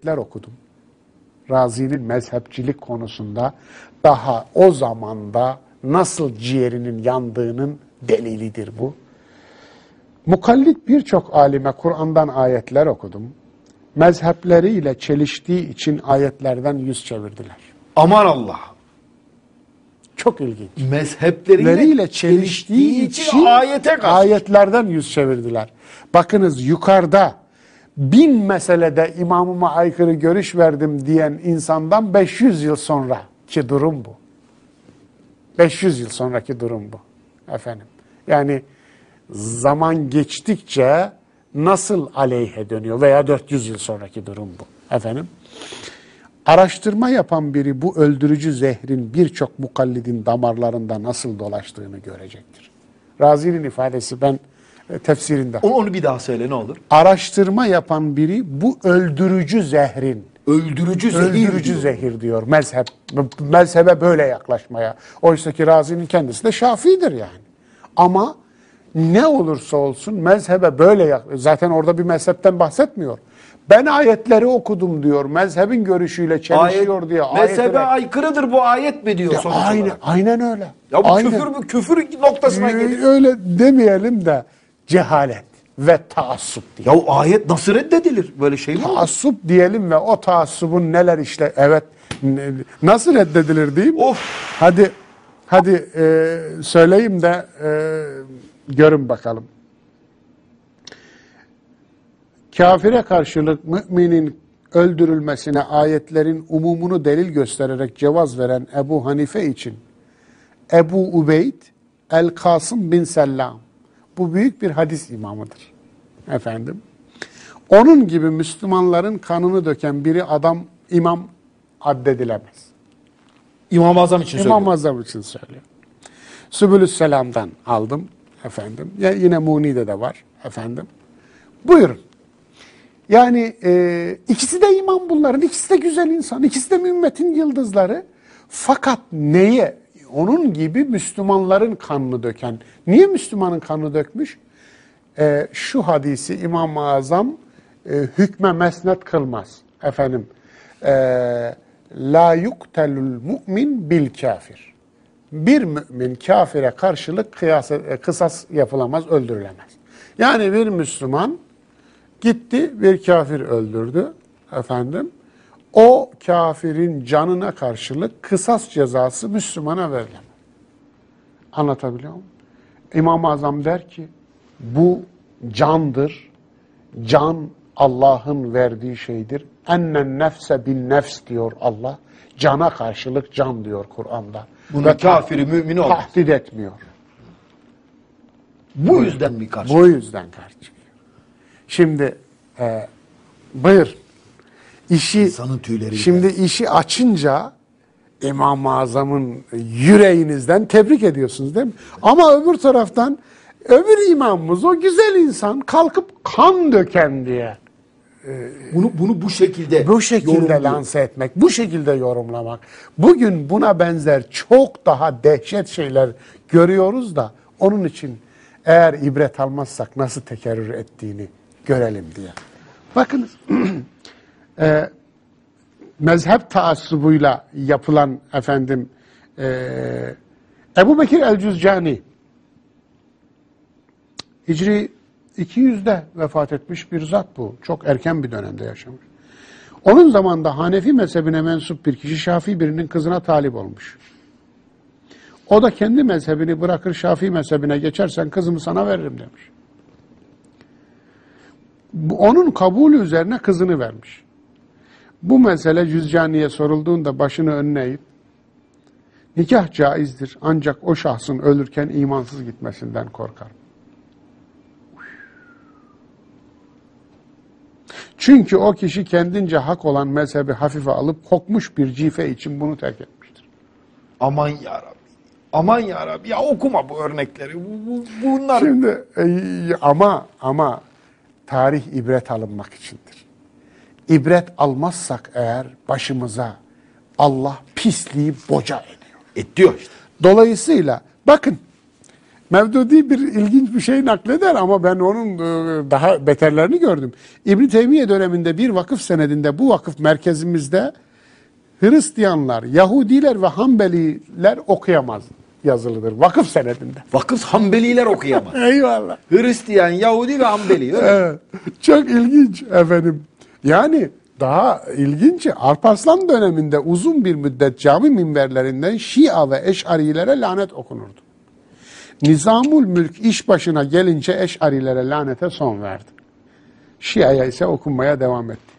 ayetler okudum. Razi'nin mezhepçilik konusunda daha o zamanda nasıl ciğerinin yandığının delilidir bu. Mukallit birçok alime Kur'an'dan ayetler okudum. Mezhepleriyle çeliştiği için ayetlerden yüz çevirdiler. Aman Allah. Çok ilginç. Mezhepleriyle Leriyle çeliştiği için ayete karşı. ayetlerden yüz çevirdiler. Bakınız yukarıda bin meselede imamıma aykırı görüş verdim diyen insandan 500 yıl sonraki durum bu. 500 yıl sonraki durum bu. Efendim. Yani zaman geçtikçe nasıl aleyhe dönüyor veya 400 yıl sonraki durum bu. Efendim. Araştırma yapan biri bu öldürücü zehrin birçok mukallidin damarlarında nasıl dolaştığını görecektir. Razi'nin ifadesi ben tefsirinde. Onu, onu bir daha söyle ne olur. Araştırma yapan biri bu öldürücü zehrin Öldürücü zehir öldürücü diyor. zehir diyor mezhep. Mezhebe böyle yaklaşmaya. Oysa ki Razi'nin kendisi de Şafii'dir yani. Ama ne olursa olsun mezhebe böyle yak- zaten orada bir mezhepten bahsetmiyor. Ben ayetleri okudum diyor. Mezhebin görüşüyle çelişiyor diye. Mezhebe ayetlere- aykırıdır bu ayet mi diyor Ya sonuç aynen, olarak? aynen öyle. Ya bu Aynen. küfür mü? Küfür noktasına Ee, gelir. Öyle demeyelim de cehalet ve taassup diye. Ya ayet nasıl reddedilir? Böyle şey mi? Taassup diyelim ve o taassubun neler işte evet nasıl reddedilir diyeyim. Of. Hadi hadi e, söyleyeyim de e, görün bakalım. Kafire karşılık müminin öldürülmesine ayetlerin umumunu delil göstererek cevaz veren Ebu Hanife için Ebu Ubeyd El-Kasım bin Sellam bu büyük bir hadis imamıdır. Efendim. Onun gibi Müslümanların kanını döken biri adam imam addedilemez. İmam-ı Azam için İmam söylüyor. Azam için söylüyor. Sübülüs Selam'dan aldım efendim. Ya yine Muni'de de var efendim. Buyurun. Yani e, ikisi de imam bunların, ikisi de güzel insan, ikisi de ümmetin yıldızları. Fakat neye? Onun gibi Müslümanların kanını döken. Niye Müslümanın kanını dökmüş? E, şu hadisi İmam-ı Azam e, hükme mesnet kılmaz. Efendim, e, la yuktelul mu'min bil kafir. Bir mümin kafire karşılık kıyas, e, kısas yapılamaz, öldürülemez. Yani bir Müslüman gitti bir kafir öldürdü efendim. O kafirin canına karşılık kısas cezası Müslümana verilemez. Anlatabiliyor muyum? İmam-ı Azam der ki bu candır. Can Allah'ın verdiği şeydir. Ennen nefse bin nefs diyor Allah. Cana karşılık can diyor Kur'an'da. Bunun Ve kafiri, mümini olmaz. Tahdit etmiyor. Bu yüzden mi karşı? Bu yüzden karşı. Şimdi e, buyur. İşi İnsanın tüyleriyle. Şimdi işi açınca İmam-ı Azam'ın yüreğinizden tebrik ediyorsunuz değil mi? Ama öbür taraftan öbür imamımız o güzel insan kalkıp kan döken diye Bunu bunu bu şekilde bu şekilde yorumluyor. lanse etmek, bu şekilde yorumlamak. Bugün buna benzer çok daha dehşet şeyler görüyoruz da onun için eğer ibret almazsak nasıl tekerrür ettiğini görelim diye. Bakınız e, mezhep taassubuyla yapılan efendim e, Ebu Bekir el-Cüzcani Hicri 200'de vefat etmiş bir zat bu. Çok erken bir dönemde yaşamış. Onun zamanında Hanefi mezhebine mensup bir kişi Şafii birinin kızına talip olmuş. O da kendi mezhebini bırakır Şafii mezhebine geçersen kızımı sana veririm demiş. Onun kabulü üzerine kızını vermiş. Bu mesele Cüzcani'ye sorulduğunda başını önüne eğip nikah caizdir ancak o şahsın ölürken imansız gitmesinden korkar. Çünkü o kişi kendince hak olan mezhebi hafife alıp kokmuş bir cife için bunu terk etmiştir. Aman ya Rabbi. Aman ya Rabbi. Ya okuma bu örnekleri. Bu, bu- bunlar Şimdi e, ama ama tarih ibret alınmak içindir. İbret almazsak eğer başımıza Allah pisliği boca ediyor. et diyor işte. Dolayısıyla bakın Mevdudi bir ilginç bir şey nakleder ama ben onun e, daha beterlerini gördüm. İbn Teymiye döneminde bir vakıf senedinde bu vakıf merkezimizde Hristiyanlar, Yahudiler ve Hanbeliler okuyamaz yazılıdır vakıf senedinde. Vakıf Hanbeliler okuyamaz. Eyvallah. Hristiyan, Yahudi ve Hanbeli. Evet, çok ilginç efendim. Yani daha ilginci Alparslan döneminde uzun bir müddet cami minberlerinden Şia ve Eş'arilere lanet okunurdu. Nizamul Mülk iş başına gelince Eş'arilere lanete son verdi. Şia'ya ise okunmaya devam etti.